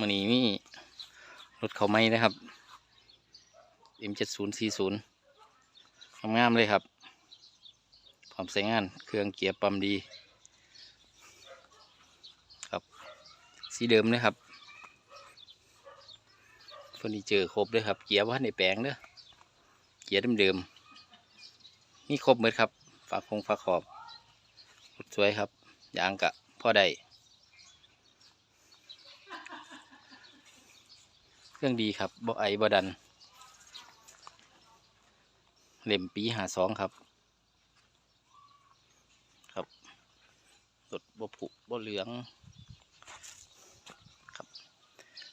มันนี้มีรถเขาไม่นะครับ M7040 งามๆเลยครับพร้อมใช้งาน เครื่องเกียร์ปั๊มดี ครับ สีเดิมนะครับเฟอร์นิเจอร์ครบเลยครับ เกียร์ว่าในแปลงเด้อเกียร์เดิมๆมีครบหมดครับฝากคงฝากขอบสวยครับยางกะพ่อได้ เค รื่องดีครับบ่ไอบ่ดัน เล่มปีหาสองครับ ครับรถบ่ผุบ่เหลืองครับ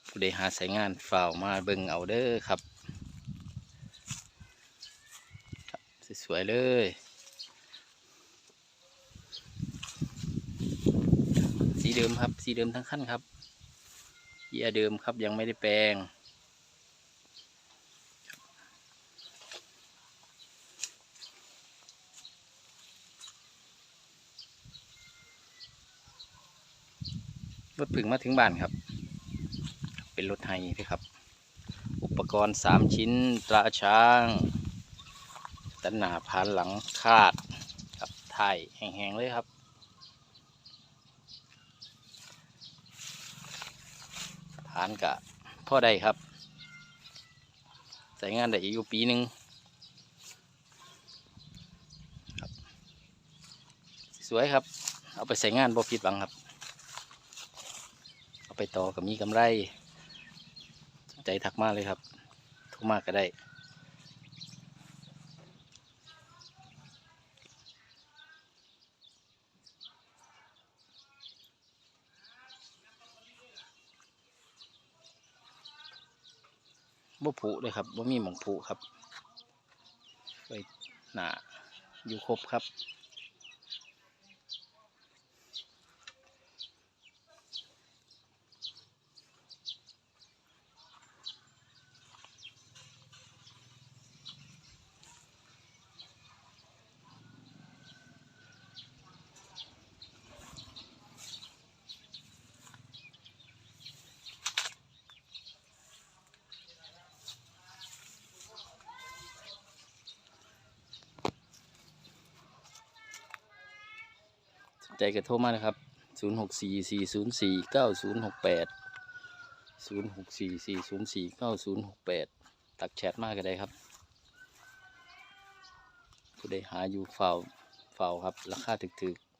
ผู้ใดหาใช้งานฝ่าวมาเบิ่งเอาเด้อครับครับสวยๆเลยสีเดิมครับ สีเดิมทั้งขั้นครับเกียเดิมครับยังไม่ได้แปลง รถผึ่งมาถึงบ้านครับ เป็นรถไฮด้วยครับ อุปกรณ์สามชิ้นตราช้างด้นหนาพานหลังคาดครับถ่ายแห้งๆเลยครับฐานกะพ่อใดครับ ใส่งานได้อีกอยู่ปีหนึ่งสวยครับ เอาไปใส่งานบ่ผิดหวังครับ เอาไปต่อกับมีกำไรสนใจทักมากเลยครับทุกมากก็ได้บ่ผุเลยครับบ่มีหมองผุครับไว้หนาอยู่ครบครับ ใจก็โทรมานะครับ 0 6 4 4 0 4 9 0 6 8 0 6 4 4 0 4 9 0 6 8 ตักแชทมาก็ได้ครับผู้ใดหาอยู่เฝ้าเฝ้าครับ ราคาถึกๆ